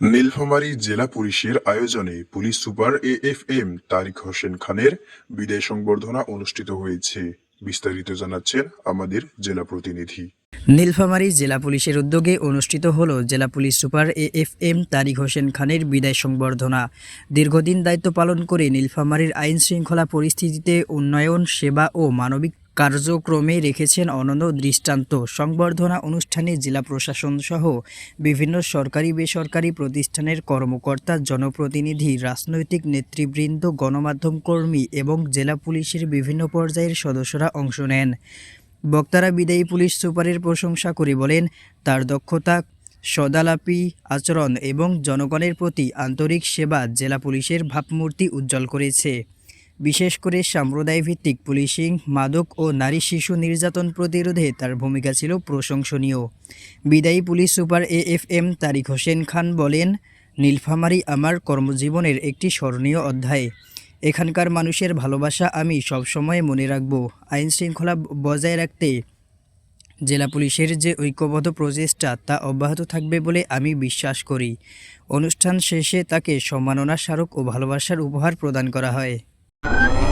নীলফামারী জেলা পুলিশের আয়োজনে police super A F M Tariq Hossain খানের বিদায় সংবর্ধনা অনুষ্ঠিত হয়েছে। বিস্তারিত জানাচ্ছেন আমাদের জেলা প্রতিনিধি। নীলফামারী জেলা পুলিশের উদ্যোগে অনুষ্ঠিত হল জেলা police super A F M Tariq Hossain খানের বিদায় সংবর্ধনা। দীর্ঘদিন দায়িত্ব পালন করে নীলফামারীর আইন শৃঙ্খলা পরিস্থিতিতে উন্নয়ন, সেবা ও মানবিক কার্যক্রমে রেখেছেন অনন্য দৃষ্টান্ত। সংবর্ধনা অনুষ্ঠানে জেলা প্রশাসন সহ বিভিন্ন সরকারি বেসরকারি প্রতিষ্ঠানের কর্মকর্তা, জনপ্রতিনিধি, রাজনৈতিক নেতৃবৃন্দ, গণমাধ্যম কর্মী এবং জেলা পুলিশের বিভিন্ন পর্যায়ের সদস্যরা অংশ নেন। বক্তারা বিদায়ী পুলিশ সুপারের প্রশংসা করে বলেন, তার দক্ষতা, সদালাপি, আচরণ এবং জনগণের প্রতি আন্তরিক সেবা জেলা পুলিশের ভাবমূর্তি উজ্জ্বল করেছে। বিশেষ করে সাম্প্রদায়ভিত্তিক পুলিশিং, মাদক ও নারী শিশু নির্যাতন প্রতিরোধে তার ভূমিকা ছিল প্রশংসনীয়। বিদায়ী police super A F M Tariq Hossain Khan বলেন, নীলফামারী আমার কর্মজীবনের একটি স্মরণীয় অধ্যায়। এখানকার মানুষের ভালোবাসা আমি সবসময় মনে রাখব। আইন শৃঙ্খলা বজায় রাখতে জেলা পুলিশের যে ঐক্যবদ্ধ প্রচেষ্টা তা অব্যাহত থাকবে বলে আমি বিশ্বাস করি। অনুষ্ঠান শেষে তাকে সম্মাননা স্মারক ও ভালোবাসার উপহার প্রদান করা হয়। Uh -huh.